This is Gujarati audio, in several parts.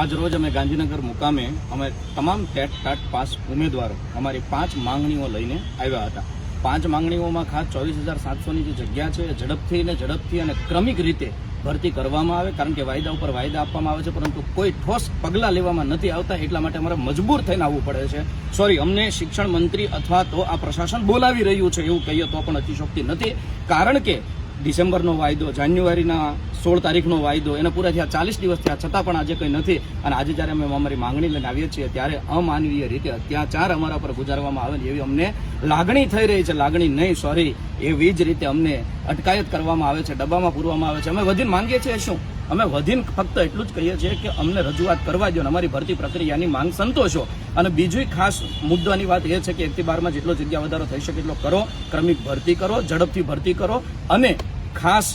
આજ રોજ અમે ગાંધીનગર મુકામે અમે તમામ ટેટ ટાટ પાસ ઉમેદવારો અમારી પાંચ માંગણીઓ લઈને આવ્યા હતા. પાંચ માંગણીઓમાં ખાસ ચોવીસ હજાર સાતસોની જે જગ્યા છે, એ ઝડપથી ને ઝડપથી અને ક્રમિક રીતે ભરતી કરવામાં આવે, કારણ કે વાયદા ઉપર વાયદા આપવામાં આવે છે, પરંતુ કોઈ ઠોસ પગલાં લેવામાં નથી આવતા, એટલા માટે અમારે મજબૂર થઈને આવવું પડે છે. સોરી અમને શિક્ષણ મંત્રી અથવા તો આ પ્રશાસન બોલાવી રહ્યું છે એવું કહીએ તો પણ અતિશોક્તિ નથી, કારણ કે ડિસેમ્બરનો વાયદો, જાન્યુઆરીના સોળ તારીખનો વાયદો, એને પૂરા થયા ચાલીસ દિવસ થયા, છતાં પણ આજે કંઈ નથી. અને આજે જ્યારે અમે અમારી માંગણી લઈને આવીએ છીએ, ત્યારે અમાનવીય રીતે અત્યાચાર અમારા પર ગુજારવામાં આવે એવી અમને લાગણી થઈ રહી છે. લાગણી નહીં સોરી એવી જ રીતે અમને અટકાયત કરવામાં આવે છે, ડબ્બામાં પૂરવામાં આવે છે. અમે વધીને માંગીએ છીએ શું? અમે વધીને ફક્ત એટલું જ કહીએ છીએ કે અમને રજૂઆત કરવા દો અમારી ભરતી પ્રક્રિયાની માંગ સંતોષો. અને બીજી ખાસ મુદ્દાની વાત એ છે કે એકથી બારમાં જેટલો જગ્યા વધારો થઈ શકે એટલો કરો, ક્રમિક ભરતી કરો, ઝડપથી ભરતી કરો અને ખાસ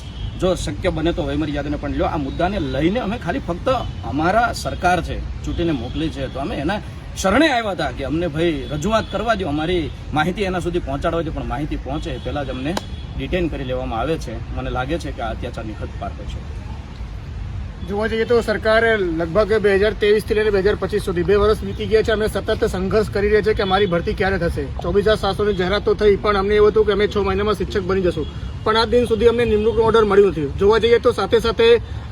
જો શક્ય બને તો વયમર્યાદાને પણ લ્યો. આ મુદ્દાને લઈને અમે ખાલી ફક્ત અમારા સરકાર છે, ચૂંટીને મોકલી છે. તો અમે એના શરણે આવ્યા હતા કે અમને ભાઈ રજૂઆત કરવા દો અમારી માહિતી એના સુધી પહોંચાડવા દો પણ માહિતી પહોંચે પહેલાં જ અમને ડિટેન કરી લેવામાં આવે છે. મને લાગે છે કે આ અત્યાચારની હદ પાર છે જોવા જઈએ તો સરકારે લગભગ બે હજાર ત્રેવીસથી લઈને બે હજાર પચીસ સુધી બે વર્ષ વીતી ગયા છે અમે સતત સંઘર્ષ કરી રહ્યા છે કે અમારી ભરતી ક્યારે થશે? ચોવીસ હજાર સાતસોની જાહેરાત તો થઈ પણ અમને એવું હતું કે અમે છ મહિનામાં શિક્ષક બની જશું. પણ આ દિન સુધી અમને નિમણૂકનો ઓર્ડર મળ્યો નથી. જોવા જઈએ તો સાથે સાથે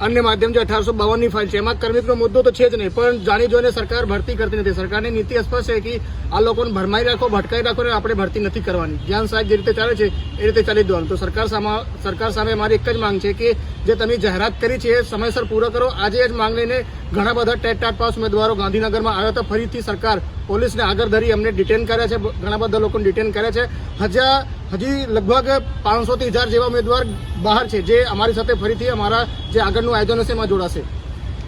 અન્ય માધ્યમ જે અઢારસો બાવનની ફાઇલ છે, એમાં કર્મિકનો મુદ્દો તો છે જ નહીં, પણ જાણી જોઈને સરકાર ભરતી કરતી નથી. સરકારની નીતિ સ્પષ્ટ છે કે આ લોકોને ભરમાઈ રાખો, ભટકાઈ રાખો ને આપણે ભરતી નથી કરવાની. જ્ઞાન સાહેબ જે રીતે ચાલે છે, એ રીતે ચાલી દેવાનું તો સરકાર સામે સરકાર સામે મારી એક જ માંગ છે કે જે તમે જાહેરાત કરી છે, એ સમયસર પૂરો કરો. આજે જ માંગ લઈને ઘણા બધા ટેટ ટાટ પાસ ઉમેદવારો ગાંધીનગરમાં આવ્યા હતા. ફરીથી સરકાર પોલીસને આગળ ધરી અમને ડિટેન કર્યા છે ઘણા બધા લોકોને ડિટેન કર્યા છે. હજા, હજી લગભગ પાંચસોથી હજાર જેવા ઉમેદવાર બહાર છે, જે અમારી સાથે ફરીથી અમારા જે આગળનું આયોજન હશે એમાં જોડાશે.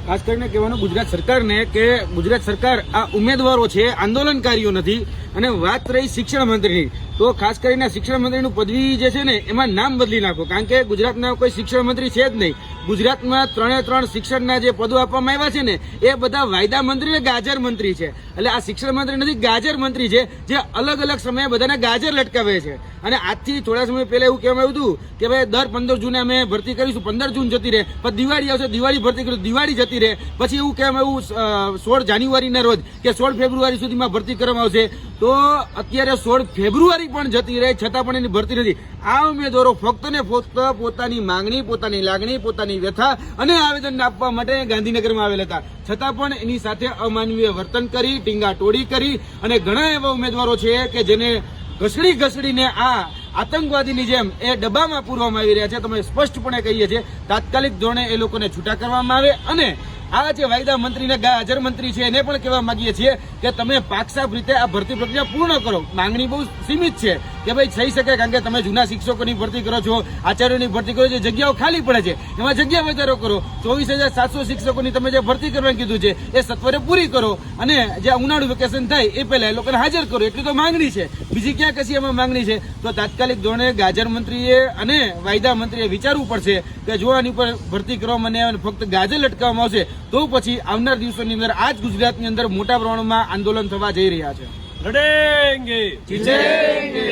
ખાસ કરીને કહેવાનું ગુજરાત સરકારને કે ગુજરાત સરકાર આ ઉમેદવારો છે, આંદોલનકારીઓ નથી. અને વાત રહી શિક્ષણ મંત્રીની. તો ખાસ કરીને શિક્ષણ મંત્રીનું પદવી જે છે ને, એમાં નામ બદલી નાખો. કારણ કે ગુજરાતના કોઈ શિક્ષણ મંત્રી છે જ નહીં. ગુજરાતમાં ત્રણે ત્રણ શિક્ષણના જે પદો આપવામાં આવ્યા છે ને, એ બધા વાયદા મંત્રી અને ગાજર મંત્રી છે. એટલે આ શિક્ષણ મંત્રી નથી, ગાજર મંત્રી છે, જે અલગ અલગ સમયે બધાને ગાજર લટકાવે છે. અને આજથી થોડા સમય પહેલા એવું કહેવામાં આવ્યું હતું કે ભાઈ, દર પંદર જૂને અમે ભરતી કરીશું, પંદર જૂન જતી રહે, પછી દિવાળી આવશે, દિવાળી ભરતી કરીશું, દિવાળી જતી રહે. પછી એવું કહેવામાં આવ્યું સોળ જાન્યુઆરીના રોજ કે સોળ ફેબ્રુઆરી સુધીમાં ભરતી કરવામાં આવશે. તો અત્યારે સોળ ફેબ્રુઆરી પણ જતી રહે, છતાં પણ એની ભરતી નથી. આ ઉમેદવારો ફક્ત ને ફક્ત પોતાની માંગણી, પોતાની લાગણી, પોતાની વ્યથા અને આવેદન આપવા માટે ગાંધીનગરમાં આવેલા હતા. છતાં પણ એની સાથે અમાનવીય વર્તન કરી, ટીંગા ટોળી કરી અને ઘણા એવા ઉમેદવારો છે કે જેને ઘસડી ઘસડીને આ આતંકવાદીની જેમ એ ડબ્બામાં પૂરવામાં આવી રહ્યા છે. તમે સ્પષ્ટપણે કહીએ છીએ, તાત્કાલિક ધોરણે એ લોકોને છૂટા કરવામાં આવે અને આ જે વાયદા મંત્રી ને હાજર મંત્રી છે, એને પણ કહેવા માંગીએ છીએ કે તમે પાકસાપ રીતે આ ભરતી પ્રક્રિયા પૂર્ણ કરો. માંગણી બહુ સીમિત છે. કે ભાઈ થઈ શકે કારણ કે તમે જૂના શિક્ષકોની ભરતી કરો છો, આચાર્યોની ભરતી કરો છો જગ્યાઓ ખાલી પડે છે, એમાં જગ્યા વધારો કરો. ચોવીસ હજાર સાતસો શિક્ષકોની તમે જે ભરતી કરવાનું કીધું છે, એ સત્વરે પૂરી કરો અને જે ઉનાળુ વેકેશન થાય, એ પહેલા એ લોકોને હાજર કરો. એટલી તો માંગણી છે. બીજી ક્યાં કશી એમાં માંગણી છે? તો તાત્કાલિક ધોરણે ગાજર મંત્રીએ અને વાયદા મંત્રીએ વિચારવું પડશે કે જો આની ઉપર ભરતી કરવામાં આવે અને ફક્ત ગાજર લટકાવવામાં આવશે, તો પછી આવનાર દિવસોની અંદર આ જ ગુજરાતની અંદર મોટા પ્રમાણમાં આંદોલન થવા જઈ રહ્યા છે. लड़ेंगे जीतेंगे